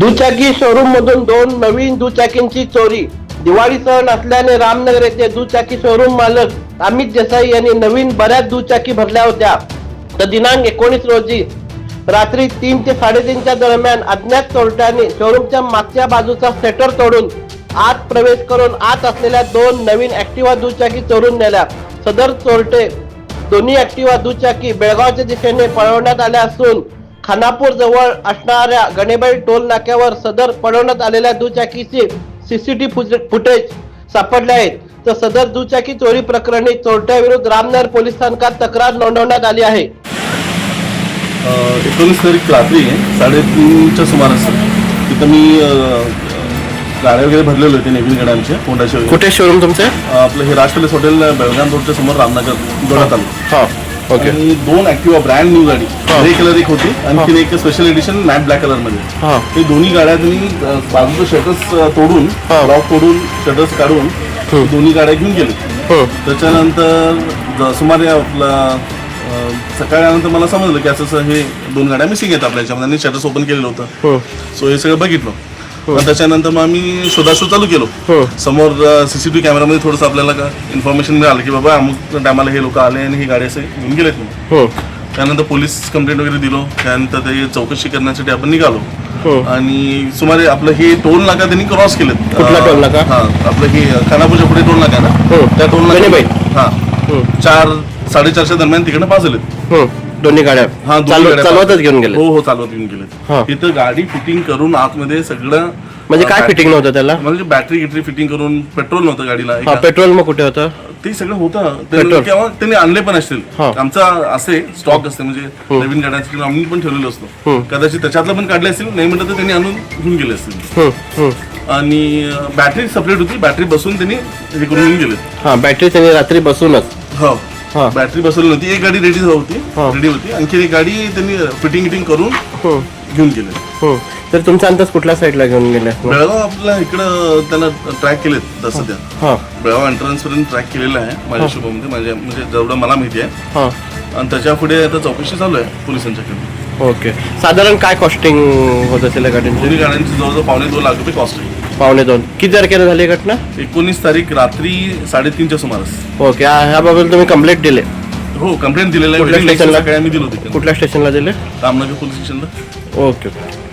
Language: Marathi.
दुचाकी शोरूम मधून दोन नवीन दुचाकींची चोरी. दिवाळी सण असल्याने रामनगर येथे दुचाकी शोरूम मालक अमित देसाई यांनी नवीन बऱ्याच दुचाकी भरल्या होत्या. तर दिनांक एकोणीस रोजी रात्री तीन ते साडेतीनच्या दरम्यान अज्ञात चोरट्यांनी शोरूमच्या मागच्या बाजूचा सेटर तोडून आत प्रवेश करून आत असलेल्या दोन नवीन ऍक्टिवा दुचाकी चोरून नेल्या. सदर चोरटे दोन्ही ऍक्टिवा दुचाकी बेळगावच्या दिशेने पळवण्यात आल्या असून खानापूर जवळ असणाऱ्या गणेबाई टोल नाक्यावर सदर पळवण्यात आलेल्या दुचाकीचे सीसीटीव्ही फुटेज सापडले आहेत. तर सदर दुचाकी चोरी प्रकरणी चोरट्याविरुद्ध रामनगर पोलीस स्थानकात तक्रार नोंदवण्यात आली आहे. एकोणीस तारीख रात्री साडेतीनच्या सुमारास तिथं मी गाड्या वगैरे भरलेले होते नवीन गाड्या आमच्या होंडाचे कुठे शोरूम तुमचे? आपलं हे राज हॉटेल बेळगाव रोडच्या समोर रामनगर जोडात आलं हा. ओके आणि दोन ऍक्टिवा ब्रँड न्यू गाडी हा. ग्रे कलर एक होती आणखीन एक स्पेशल एडिशन मॅट ब्लॅक कलरमध्ये हा ते दोन्ही गाड्या अ, बाजूचं शटर्स तोडून हा. लॉक तोडून शटर्स काढून. दोन्ही गाड्या घेऊन गेले हम्म. त्याच्यानंतर सुमारे आपला अ, सकाळी आल्यानंतर मला समजलं की असं हे दोन गाड्या मिसिंग आहेत आपल्या याच्यामध्ये आणि शटर्स ओपन केलेलं होतं. सो हे सगळं बघितलं मग त्याच्यानंतर मग आम्ही शोधाशोध चालू केलो हम्म. समोर सीसीटीव्ही कॅमेरामध्ये थोडंसं आपल्याला का इन्फॉर्मेशन मिळालं की बाबा अमुक टायमाला हे लोक आले आणि ही गाडी असे घेऊन गेलेत म्हणून हम्म. त्यानंतर पोलीस कंप्लेंट वगैरे दिलो त्यानंतर ते चौकशी करण्यासाठी आपण निघालो हम्म. आणि सुमारे आपलं हे टोल नाका त्यांनी क्रॉस कुठला टोल नाका? हा आपलं हे खानापूरच्या पुढे टोल नाका ना हम्म. त्या टोल? नाका हा हम्म. चार साडेचारच्या दरम्यान तिकडनं पास झालेत हम्म. दोन्ही गाड्या हा दोन्ही चालव- गाड्या चालवतच घेऊन गेले हो हो चालवत घेऊन हा. गेले तिथं गाडी फिटिंग करून आतमध्ये सगळं म्हणजे काय फिटिंग नव्हतं त्याला? म्हणजे बॅटरी गिटरी फिटिंग करून पेट्रोल नव्हतं गाडीला. हा एका- पेट्रोल मग कुठे होतं? ते सगळं होतं. पेट्रोल. त्यांनी आणले पण असतील. हा. आमचा असे स्टॉक असते म्हणजे नवीन गाड्यांसाठी आम्ही पण ठेवलेलो असतो. कदाचित त्याच्यातलं पण काढले असतील नाही म्हटलं तर त्यांनी आणून घेऊन गेले असतील. हम्म. हम्म. आणि बॅटरी सेपरेट होती. बॅटरी बसून त्यांनी हे करून घेऊन गेले हा बॅटरी त्यांनी रात्री बसूनच. हो. हा. बॅटरी बसवली नव्हती. एक गाडी रेडी होती. हा. रेडी होती. आणखी एक गाडी त्यांनी फिटिंग फिटिंग करून हम्म. घेऊन गेले. हम्म. तर तुमचा अंदाज कुठल्या साईडला घेऊन गेले? बेळगाव आपल्या इकडं त्यांना ट्रॅक केलेत तसं त्या. हा. बेळगाव एंट्रन्स पर्यंत ट्रॅक केलेला आहे माझ्या हिशोबामध्ये माझ्या म्हणजे जेवढं मला माहिती आहे. हा. आणि त्याच्या पुढे आता चौकशी चालू आहे पोलिसांच्याकडे ओके. साधारण काय कॉस्टिंग होत असेल या गाड्यांची दोन्ही गाड्यांची जवळजवळ पावणे दोन लाख रुपये कॉस्ट आहे. पावणे दोन. किती तारखेला झाली ही घटना? एकोणीस तारीख रात्री साडेतीनच्या सुमारास. ओके हा- ह्याबाबत तुम्ही कंप्लेंट दिले. हो कंप्लेंट दिलेलं आहे. कुठल्या list स्टेशनला? आम्ही दिलो होती कुठल्या स्टेशनला दिले? रामनगर पोलीस स्टेशनला ओके.